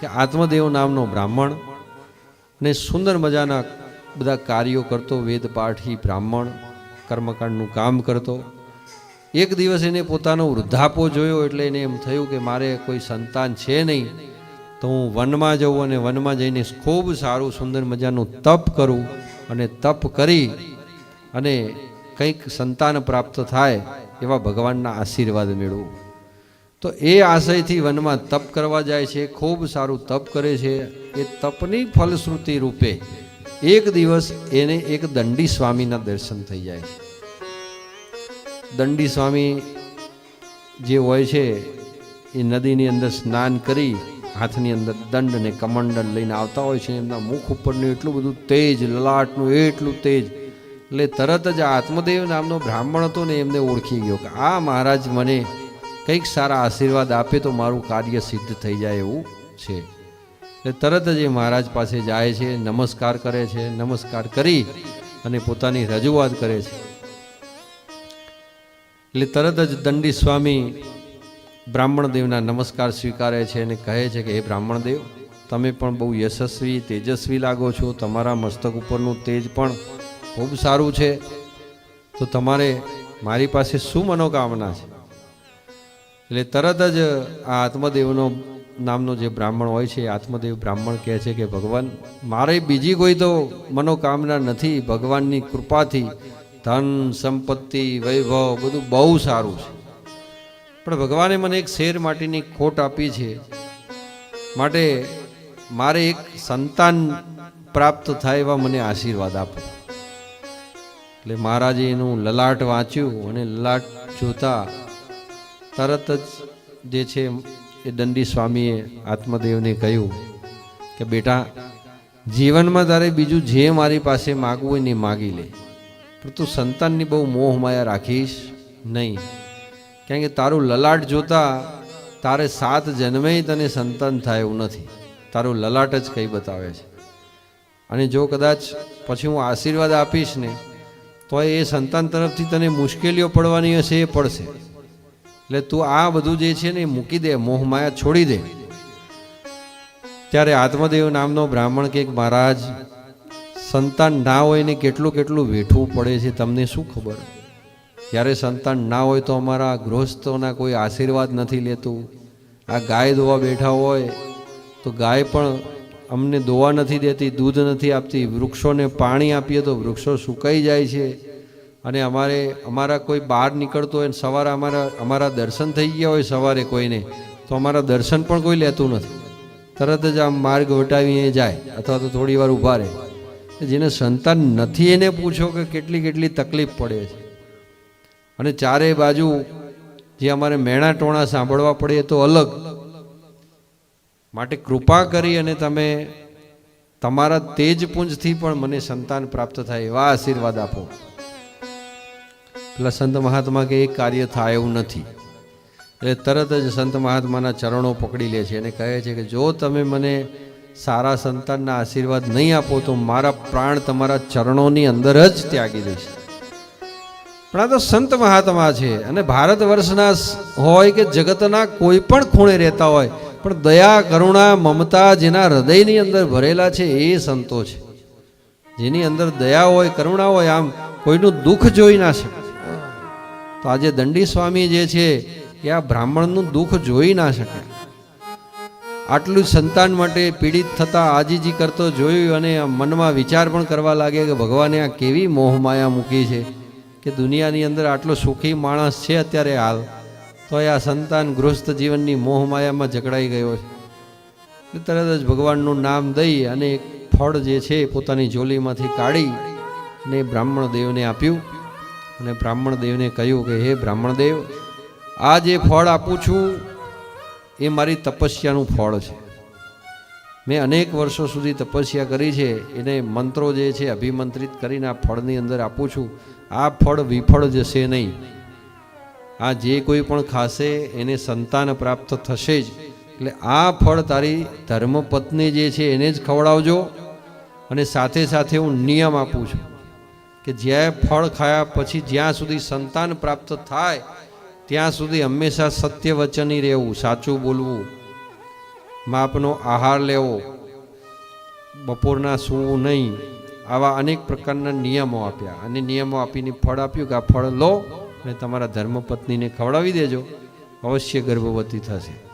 કે આત્મદેવ નામનો બ્રાહ્મણ ને સુંદર મજાના બધા કાર્યો કરતો વેદપાઠી બ્રાહ્મણ, કર્મકાંડનું કામ કરતો. એક દિવસ એને પોતાનો વૃદ્ધાપો જોયો એટલે એને એમ થયું કે મારે કોઈ સંતાન છે નહીં, તો હું વનમાં જઉં અને વનમાં જઈને ખૂબ સારું સુંદર મજાનું તપ કરું અને તપ કરી અને કંઈક સંતાન પ્રાપ્ત થાય એવા ભગવાનના આશીર્વાદ મેળવું. તો એ આશયથી વનમાં તપ કરવા જાય છે, ખૂબ સારું તપ કરે છે. એ તપની ફલશ્રુતિ રૂપે એક દિવસ એને એક દંડી સ્વામીના દર્શન થઈ જાય છે. દંડી સ્વામી જે હોય છે, એ નદીની અંદર સ્નાન કરી હાથની અંદર દંડ ને કમંડલ લઈને આવતા હોય છે, એમના મુખ ઉપરનું એટલું બધું તેજ, લલાટનું એટલું તેજ. એટલે તરત જ આત્મદેવ નામનો બ્રાહ્મણ હતો ને એમને ઓળખી ગયો કે, આ મહારાજ મને કંઈક સારા આશીર્વાદ આપે તો મારું કાર્ય સિદ્ધ થઈ જાય એવું છે. એટલે તરત જ એ મહારાજ પાસે જાય છે, નમસ્કાર કરે છે, નમસ્કાર કરી અને પોતાની રજૂઆત કરે છે. એટલે તરત જ દંડી સ્વામી બ્રાહ્મણ દેવના નમસ્કાર સ્વીકારે છે અને કહે છે કે, હે બ્રાહ્મણ દેવ, તમે પણ બહુ યશસ્વી, તેજસ્વી લાગો છો. તમારા મસ્તક ઉપરનું તેજ પણ ખૂબ સારું છે. તો તમારે મારી પાસે શું મનોકામના છે? એટલે તરત જ આ આત્મદેવનો નામનો જે બ્રાહ્મણ હોય છે આત્મદેવ બ્રાહ્મણ કહે છે કે, ભગવાન, મારે બીજી કોઈ તો મનોકામના નથી. ભગવાનની કૃપાથી ધન, સંપત્તિ, વૈભવ બધું બહુ સારું છે. પણ ભગવાને મને એક શેર માટીની ખોટ આપી છે. માટે મારે એક સંતાન પ્રાપ્ત થાય એવા મને આશીર્વાદ આપો. એટલે મહારાજે એનું લલાટ વાંચ્યું અને લલાટ જોતા તરત જ જે છે એ દંડી સ્વામીએ આત્મદેવને કહ્યું કે, બેટા, જીવનમાં તારે બીજું જે મારી પાસે માગવું હોય ને માગી લે. પણ તું સંતાનની બહુ મોહ માયા રાખીશ નહીં. કારણ કે તારું લલાટ જોતા તારે સાત જન્મે તને સંતાન થાય એવું નથી. તારું લલાટ જ કંઈ બતાવે છે. અને જો કદાચ પછી હું આશીર્વાદ આપીશ ને, તો એ સંતાન તરફથી તને મુશ્કેલીઓ પડવાની હશે, એ પડશે. એટલે તું આ બધું જે છે ને એ મૂકી દે, મોહ માયા છોડી દે. ત્યારે આત્મદેવ નામનો બ્રાહ્મણ કે મહારાજ, સંતાન ના હોય ને કેટલું કેટલું વેઠવું પડે છે તમને શું ખબર? જ્યારે સંતાન ના હોય તો અમારા ગૃહસ્થોના કોઈ આશીર્વાદ નથી લેતું. આ ગાય દોવા બેઠા હોય તો ગાય પણ અમને દોવા નથી દેતી, દૂધ નથી આપતી, વૃક્ષોને પાણી આપીએ તો વૃક્ષો સુકાઈ જાય છે. અને અમારે, અમારા કોઈ બહાર નીકળતો હોય સવારે અમારા અમારા દર્શન થઈ ગયા હોય સવારે કોઈને, તો અમારા દર્શન પણ કોઈ લેતું નથી. તરત જ આમ માર્ગ વટાવીને જાય, અથવા તો થોડી વાર ઊભા રહે. જેને સંતાન નથી એને પૂછો કે કેટલી કેટલી તકલીફ પડે છે. અને ચારે બાજુ જે અમારે મેણા ટોણા સાંભળવા પડે તો અલગ. માટે કૃપા કરી અને તમે તમારા તેજપુંજથી પણ મને સંતાન પ્રાપ્ત થાય એવા આશીર્વાદ આપો. પેલા સંત મહાત્મા કે એ કાર્ય થાય એવું નથી. એટલે તરત જ સંત મહાત્માના ચરણો પકડી લે છે. અને કહે છે કે જો તમે મને સારા સંતાનના આશીર્વાદ નહીં આપો, તો મારા પ્રાણ તમારા ચરણોની અંદર જ ત્યાગી દઈશ. પણ આ તો સંત મહાત્મા છે. અને ભારત વર્ષના હોય કે જગતના કોઈ પણ ખૂણે રહેતા હોય, પણ દયા, કરુણા, મમતા જેના હૃદયની અંદર ભરેલા છે, એ સંતો છે. જેની અંદર દયા હોય, કરુણા હોય, આમ કોઈનું દુઃખ જોઈ ના શકે. તો આજે દંડી સ્વામી જે છે, એ આ બ્રાહ્મણનું દુઃખ જોઈ ના શકે. આટલું સંતાન માટે પીડિત થતા આજીજી કરતો જોયું અને મનમાં વિચાર પણ કરવા લાગે કે ભગવાને આ કેવી મોહમાયા મૂકી છે કે દુનિયાની અંદર આટલો સુખી માણસ છે અત્યારે હાલ તો આ સંતાન ગૃહસ્થ જીવનની મોહમાયામાં જકડાઈ ગયો છે. તરત જ ભગવાનનું નામ દઈ અને ફળ જે છે પોતાની જોલીમાંથી કાઢી ને બ્રાહ્મણ દેવને આપ્યું. અને બ્રાહ્મણ દેવને કહ્યું કે, હે બ્રાહ્મણ દેવ, આ જે ફળ આપું છું, એ મારી તપસ્યાનું ફળ છે. મેં અનેક વર્ષો સુધી તપસ્યા કરી છે. એને મંત્રો જે છે, અભિમંત્રિત કરીને આ ફળની અંદર આપું છું. આ ફળ વિફળ જશે નહીં. આ જે કોઈ પણ ખાશે, એને સંતાન પ્રાપ્ત થશે જ. એટલે આ ફળ તારી ધર્મપત્ની જે છે, એને જ ખવડાવજો અને સાથે સાથે હું નિયમ આપું છું. કે જ્યાં ફળ ખાયા પછી જ્યાં સુધી સંતાન પ્રાપ્ત થાય, ત્યાં સુધી હંમેશા સત્ય વચની રહેવું, સાચું બોલવું, માપનો આહાર લેવો, બપોરના સૂવું નહીં, આવા અનેક પ્રકારના નિયમો આપ્યા. અને નિયમો આપીને ફળ આપ્યું કે આ ફળ લો, અને તમારા ધર્મપત્નીને ખવડાવી દેજો. અવશ્ય ગર્ભવતી થશે.